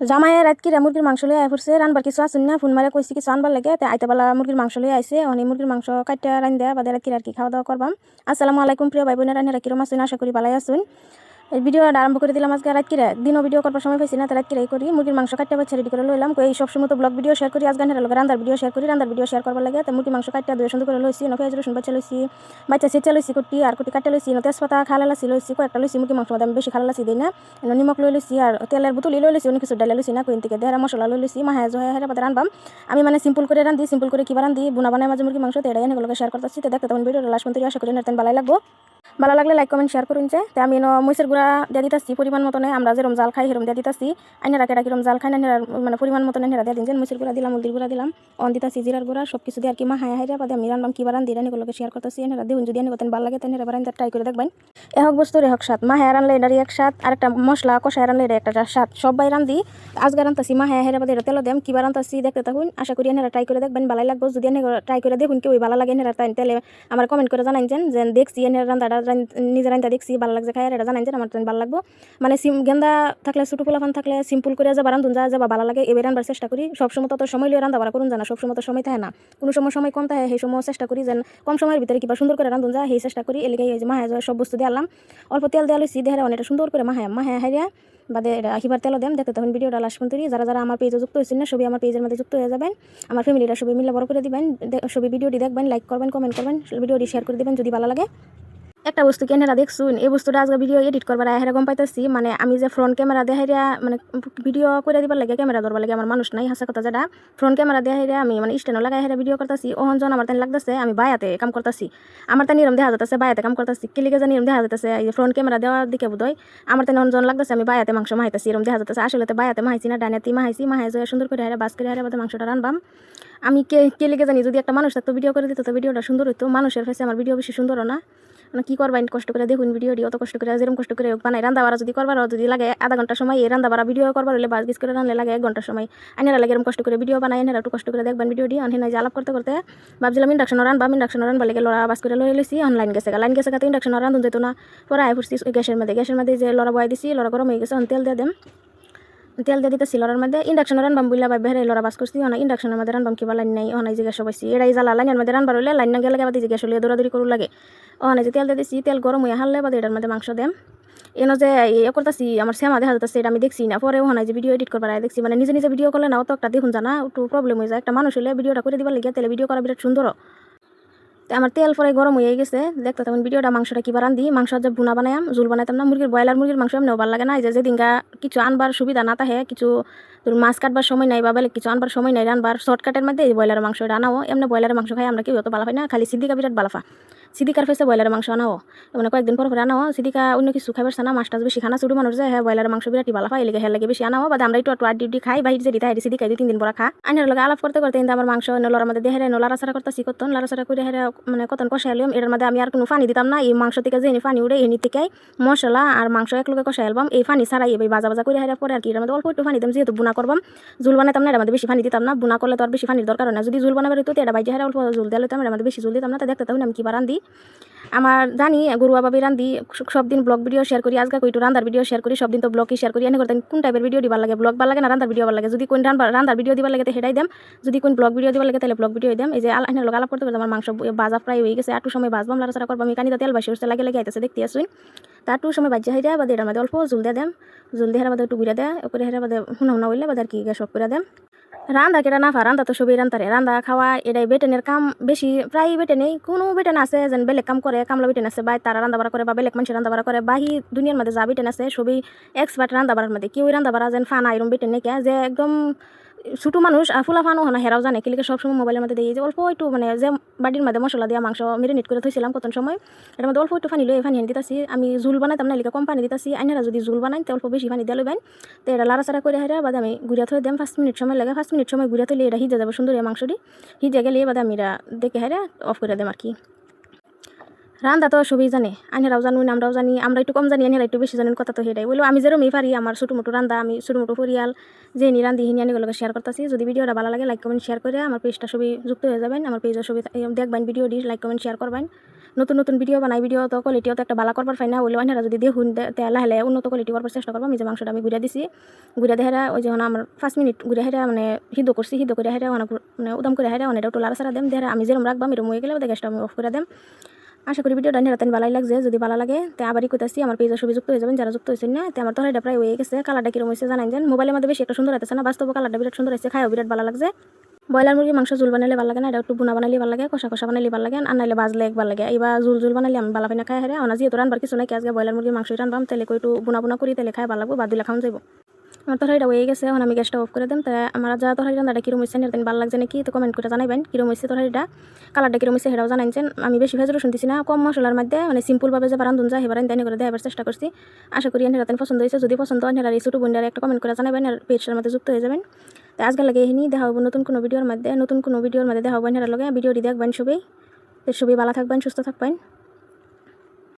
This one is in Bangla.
জামাইয়ে রাত কি মুরগির মাংস লই আয় ফুরছে রানবার কিছু আসুন না, ফোন মারে কইছি কিছু আনবার লাগে? তাই আইতে বেলা মুরগির মাংস লই আইসে অনেক মুরগির মাংস কাটতে রান দেয়া বাদে রাত কি আর কি খাওয়া দাওয়া করবাম আসসালামু আলাইকুম প্রিয় ভাই বোনেরা রান্নারা কিরম আছেন আশা করি ভালাই আসুন ভিডিওটা আরম্ভ করে দিলাম আজকে রাত কিরা দিনও ভিডিও করবার সময় পাইছি না তাই রাত কিরাই করি। মুরগির মাংস কাটতে বাচ্চা রেডি করে লইলাম এই সব সময় তো ব্লগ ভিডিও শেয়ার করি। আজকে হেরার লগে রান্দার ভিডিও শেয়ার করি। রান্দার ভিডিও শেয়ার করবার লাগে। তো মুরগির মাংস কাটতে দুই সুন্দর করে লইছি। নফে রসুন বাচ্চা লইছি। বাচ্চা সেচা লইছি কুটি আর কুটি কাটতে লইছি। ন তেজপাতা, খালা লাসি লইছি। কয়েকটা লইছি। মুরগির মাংস আমি বেশি খালা লাসি দিই না। এনে নিমখ লই লইছি আর তেলের বোতলি লই লইছি। অনেক কিছু ডালে লইছি না। কুইন থেকে দেহরা মশলা লই লইছি। মাহে জহে হেরা বাদে রানবাম আমি মানে সিম্পল করে রান্ধি সিম্পল করে কিবা রান্ধি বুনা বানাই মাঝে মুরগির মাংস, তো এটাই এগুলোকে শেয়ার করতেছি তো দেখতে তখন ভিডিও লাস্ট পর্যন্ত আশা করি নেতেন ভালো লাগবো। ভালো লাগলে লাইক কমেন্ট শেয়ার করুন যে। আমি মহিষের গুঁড়া দিয়ে দিতেছি, পরিমাণ মতনে আমরা যেরকম জাল খাই সেরকম দিয়ে দিতেছি। আইনারা কেটা কিরম জাল খাই না মানে পরিমাণ মতন নেরা দিয়ে দিন। যে মহিষের গুঁড়া দিলাম, মুরগির গুঁড়া দিলাম, অন দিতেছি জিরার গুঁড়া সব কিছু দিয়ে আর কি মা হায় হায় বাদে আমি রান্নাম কি বারান দিয়ে এগুলোকে শেয়ার করতেছি। এনারা দিন যদি এনে ভালো লাগে তেনারা বারান ট্রাই করে দেখবেন। এহক বস্তু রেহক স্বাদ। মা হায় রানলে এটারই এক স্বাদ, আর একটা মশলা, কষায় রানলে এটা একটা স্বাদ। সবাই রান্ধি আজকে রান্তাছি মা হায় হায় বাদে এটা তেল দেম, কি বারান্তাছি দেখতে থাকুন। আশা করি এনারা ট্রাই করে দেখবেন ভালো লাগবে। যদি এনে ট্রাই করে দেখুন কেউ ভালো লাগে এনারা তাই তেলে আমার কমেন্ট করে জানাই যে দেখছি এনারা রান্দাটা নিজের রান্তা দেখছি, ভালো লাগছে খাই এটা জানাই যে আমার ভালো লাগবো। মানে সিম, গেন্দা থাকলে, ছোটো পোলাফান থাকলে সিম্পল করে যাবা, রান্ধুন যা যাবা, ভালো লাগে এবার রান্নার চেষ্টা করি। সবসময় তত সময় লিয়ে রান্না বাড়া করুন জানা সবসময় তো সময় থাকে না। কোনো সময় সময় কম থাকে, সেই সময় চেষ্টা করি যেন কম সময়ের ভিতরে কিবা সুন্দর করে রান্ধুন যা, সেই চেষ্টা করি। এলাকা এই যে মাহায় সব বস্তু দিয়ে অল্প তেল দেওয়া লইছি দেহারা অনেকটা সুন্দর করে মাহায় মাহায় হারিয়া বাদে আখিবার তেল দেন। দেখতে তখন ভিডিওটা লাস্ট পর্যন্ত যারা যারা আমার পেজে যুক্ত হয়েছেন না, সবই আমার পেজের মধ্যে যুক্ত হয়ে যাবেন। আমার ফ্যামিলিটা সবই মিলে বড় করে দিবেন। সবই ভিডিওটি দেখবেন লাইক করবেন কমেন্ট করবেন, ভিডিওটি শেয়ার করে দিবেন যদি ভালো লাগে। একটা বস্তু কেনারা দেখছুন, এই বস্তুটা আজকে ভিডিও এডিট করবার হেরা গম পাইতেছি। মানে আমি যে ফ্রন্ট ক্যামেরা দেখাইয়া মানে ভিডিও করে দিবার লাগে ক্যামেরা ধরবার লাগে আমার মানুষ নাই, হাসা কথা যেটা। ফ্রন্ট ক্যামেরা দেখাইয়া আমি মানে স্ট্যান্ড লাগাই হেরা ভিডিও করতেছি। ওহন জন আমার তাই লাগতেছে, আমি বায়াতে কাম করতেছি। আমার তাই নিরম দেখা যাচ্ছে বায়াতে কাম করতেছি। কিলিকে জানি নিরম দেখা যাচ্ছে এই ফ্রন্ট ক্যামেরা দেওয়ার দিকে বোধহয়। আমার তাই জন লাগতেছে, আমি বায়াতে মাংস মাহাইতেছি এরম দেখা যাচ্ছে আসলে বায়াতে মাহাইছি না ডানেতি মাহাইছি মাহাই যায় সুন্দর করে হেরা বাস করে হেরা বাদে মাংসটা রানবাম। আমি কে কে লিখে জানি যদি একটা মানুষ থাকতো ভিডিও করে দিত, তো ভিডিওটা সুন্দর হইতো। মানুষের ফেসে আমার ভিডিও বেশি সুন্দর না। মানে কী করবেন কষ্ট করে দেখুন ভিডিওটি অত কষ্ট করে যেরকম কষ্ট করে বানাই, রান্না বাড়া যদি করবার যদি লাগে, আধা ঘণ্টা সময় এই রান্না বাড়া ভিডিও করবার হলে বাস গিস করে রান্না লাগে এক ঘণ্টার সময়। আইনারা লাগে এরকম কষ্ট করে ভিডিও বানাই এনারা একটু কষ্ট করে দেখবেন ভিডিওটি আনহে নাই আলাপ করতে করতে ভাবছিলাম ইন্ডাকশন রান বা ইন্ডাকশন রান লাগে লড়া বাস করে লড়ে লইছি অনলাইন গেছে লাইন গেছে তো ইন্ডাকশন রান্ধুন যেত না। পরে আয় ফুটছি গ্যাসের মধ্যে গ্যাসের মধ্যে যে লড়া বয় দিছি, লড়া গরম হয়ে গেছে তেল দিয়ে দেম। তেল দিয়ে দিতেছি লড়ার মধ্যে। ইন্ডাকশন রানবাম বুঝলা বা বেহারে লড়া বাস করছি অনেক ইন্ডাকশনের মধ্যে রানবাম কিবা লাইন নাই অনেক জিজ্ঞাসা পাইছি এটাই জ্বালা লাইনের মধ্যে রানবার হলে লাইন না গেলে বাদে জিজ্ঞাসা হলে দৌড়াদৌড়ি করু লাগে? অনেক যে তেল দিয়ে দিছি, তেল গরম হয়ে হারলে বাদে এটার মধ্যে মাংস দেম। এনো যে ইয়ে করতেছি আমার শ্যামা দেখা যাচ্ছে এটা আমি দেখছি না পরে ওখানে যে ভিডিও এডিট করবার দেখছি মানে নিজে নিজে ভিডিও করলে না তো একটা দেখুন জানা একটু প্রবলেম হয়ে যায়। একটা মানুষ হলে ভিডিওটা করে দিবার লাগে তাহলে ভিডিও করা বিরাট সুন্দর তো আমার তেল পরে গরম হয়ে গেছে। দেখতে তখন ভিডিওটা, মাংসটা কিবার আনদি মাংস যে বুনা বানাইম জুল বানাইতাম না, মুরগির ব্রয়লার, মুরগির মাংস এমনিও ভালো লাগে না। যে যেদিনকা কিছু আনবার সুবিধা না থাকে, কিছু মাছ কাটবার সময় নাই বা বেলে কিছু আনবার সময় নাই, রানবার শর্টকাটের মধ্যে এই ব্রয়লার মাংস রানাও এমনি ব্রয়লার মাংস খাই আমরা কেউ হতো বালাফাই না, খালি সিদ্দিকা বিরাট ভালো সিদিকার ফেসে ব্রয়লার মাংস আনাও। মানে কয়েকদিন পর পরে আনাও। সিদিকা অন্য কিছু খাবার সানা মাছ টাছ বেশি খানা শুরু মানুষ যায় হ্যাঁ ব্রয়লার মাংস বিরাটি ভালো পাই লেগে হ্যাঁ লাগে বেশি আনাও। বা আমরা একটু আট ডিউটি খাই, বাইরে যে দিতে সিদিকা দুই তিন দিন পর খা। আনার লগে আলাপ করতে করতে কিন্তু আমার মাংস নলার মধ্যে দেহে নলারাসারা করতে শিখতন লারাসারা করে হেরে মানে কতন কষাইলাম এটার মধ্যে আমি আর কোনো পানি দিতাম না। এই মাংস থেকে যে পানি উঠে এনি থেকে মশলা আর মাংস এক লগে কষাই আলবাম। এই পানি ছাড়াই এই বাজা বাজা করে হেরে পরে আর কি এর মধ্যে অল্প একটু পানি দিতাম, যেহেতু বুনা করবাম। জুল বানাইতাম না এর মধ্যে বেশি পানি দিতাম না। বুনা করলে তো আর বেশি পানির দরকার না। যদি জুল বানাবার হতো এটা বাইরে হেরে অল্প জুল দিলে এর মধ্যে বেশি জুল দিতাম না। তো দেখতে তখন আমি কি বারান দিই আমার জানি গরুয়া বাবি রান্ধি সব দিন ব্লগ ভিডিও শেয়ার করি, আজকে কইটু রান্দার ভিডিও শেয়ার করি, সব দিন তো ব্লগই শেয়ার করি। এনে করতেন কোন টাইপের ভিডিও দিবার লাগে? ব্লগ ভালো লাগে না রান্দার ভিডিও ভালো লাগে? যদি কোন রান্দার ভিডিও দিবার লাগে তো সেটাই দেম। যদি কোন ব্লগ ভিডিও দিবার লাগে তাহলে ব্লগ ভিডিও দেম। এই যে আলাইনের লোক আলাপ করতে আমার মাংস বাজা প্রায় হয়ে গেছে। আটু সময় বাজবাম লাড়াচাড়া করব। আমি কানিতে তেল বাসি উঠতে লাগে লাগে আইতেছে, দেখতে আসুন। তারটু সময় বাজ্যা হয়ে যায় বা এটার মধ্যে অল্প জুল দিয়ে দেম। জুল দিয়ে হেরা বাদে একটু ঘুরে দেয় উপরে হেরা বাদে হুনা হুনা হইলে বাদে আর কি গ্যাস অফ করে দেম। রান্দা কেটা না ফা রান্দা তো সবই রান্তারে। রান্দা খাওয়া এটাই বেটেনের কাম। বেশি প্রায় বেটেনেই কোনো বেটেন আছে যেন বেলেগ কাম করে, কামলা বেটেন আছে। বা তারা রান্দা বাড়া করে বা বেলেগ মানুষের রান্দা বাড়া করে, বাহি দুনিয়ার মধ্যে যা বেটেন আছে, সবই এক্সপার্ট রান্দা বাড়ার মধ্যে। কেউ রান্দা বাড়া যেন ফানা এরম বেটেন নাকি যে একদম ছোটো মানুষ ফুলা ফানো হনা, হেরাও জানে, কিলিকে সবসময় মোবাইলের মধ্যে দিয়ে যে অল্প একটু মানে যে বাড়ির মধ্যে মশলা দিয়া মাংস মেরিনেট করে থইছিলাম কত সময় এটার মধ্যে অল্প একটু পানি লই পানি এনে দিতেছি। আমি জুল বানাইতাম না লিখে কম পানি দিতেছি। আইনারা যদি জুল বানাই তো অল্প বেশি পানি দিয়ে লইবেন। তো এটা লাড়াচাড়া করে হেরা, বাদে আমি গুড়িয়া থই দিম, পাঁচ মিনিট সময় লাগে। পাঁচ মিনিট সময় গুড়িয়া থইলে এটা হিজে যাবে সুন্দর মাংসটি। হিজে গেলে বাদে আমি এটা দেখে হেরা অফ করে দেম আর কি রান্দা তো সবই জানে আইনেরাও জানুন আমরাও জানি আমরা একটু কম জানি আইনেরা একটু বেশি জানেন কথা তো সেটাই বলল আমি যেরকমই পারি আমার ছোটো মোটো রান্দা আমি ছোটো মোটো পরিয়াল যে নি রান্ধি হিনি আনিগুলোকে শেয়ার করতেছি যদি ভিডিওটা ভালো লাগে লাইক কমেন্ট শেয়ার করে আমার পেজটা সবই যুক্ত হয়ে যাবেন আমার পেজের সবই দেখবেন ভিডিওটি লাইক কমেন্ট শেয়ার করবেন নতুন নতুন ভিডিও বানাই ভিডিও তো কোয়ালিটিও তো একটা ভালো করবার পাই না ওইলে যদি দিয়ে হুন তে লাহে লাহে উন্নত কোয়ালিটি করবার চেষ্টা করব আমি যে মাংসটা আমি ঘুরে দিছি ঘুরে দেহেরা ওই যখন আমার পাঁচ মিনিট ঘুরে হেরা মানে সিদ্ধ করছি সিদ্ধ করে হেরা অনেক মানে উদাম করে হেরা অনেকটা একটু লাড়া সারা দেম দেহেরা আমি যেরকম রাখবাম এরকম হয়ে গেলে ওদের গ্যাসটা আমি অফ করে দেম। আশা করি ভিডিওটা নিরাতেন ভালোই লাগছে। যদি ভালো লাগে, তো আবারই কইতাছি আমার পেজের ছবি যুক্ত হয়ে যাবেন, যারা যুক্ত হয়েছেন না, তো আমার তরকারিটা প্রায় হয়ে গেছে। কালারটা কীরকম হয়েছে জানাই যান মোবাইলের মধ্যে বেশি একটা সুন্দর হতেছে না, বাস্তব কালারটা বিরাট সুন্দর হয়েছে খায়ও বিরাট ভালো লাগছে। ব্রয়লার মুরগি মাংস জুল বানালে ভালো লাগে না, এটা একটু বুনা বানালে ভালো লাগে, কষা কষা বানালে ভালো লাগে, আর নাইলে বাজলে এক ভালো লাগে। এবার জুল জুল বানালে আমি ভালো পাই না খাই হারে। আমার যেহেতু রানবার কিছু নাকি আজকে ব্রয়লার মুরগি মাংস রানবাম তাহলে একটু বুনা বুনা করি তাহলে খাই ভালো লাগবে, বাদ দিলে খাওয়া যাব আমার তরকারিটা হয়ে গেছে, এখন আমি গ্যাসটা অফ করে দিম। তাই আমার যা তরকারি রান্নাটা কিরম হয়েছে নির্দিন ভালো লাগছে নাকি? তো কমেন্ট করে জানাইবেন কিরম হয়েছে তরকারিটা? কালারটা কিরম হয়েছে সেটাও জানাইছেন। আমি বেশি ভেজ দিছি না, কম মশলার মধ্যে মানে সিম্পলভাবে যে বারান্দুন যায় এবার আমি করে দেওয়ার চেষ্টা করছি। আশা করি এনারা পছন্দ হয়েছে। যদি পছন্দ হয় এনারা এই ছোটো একটা কমেন্ট করে জানাবেন আর পেজটার মধ্যে যুক্ত হয়ে যাবেন। তো আজকে লাগে এখানে দেখা হব নতুন কোনো ভিডিওর মধ্যে। নতুন কোনো ভিডিওর মধ্যে দেখা হব এনারা লগে। ভিডিওটি দেখবেন সবই। তো সবই ভালো থাকবেন, সুস্থ থাকবেন।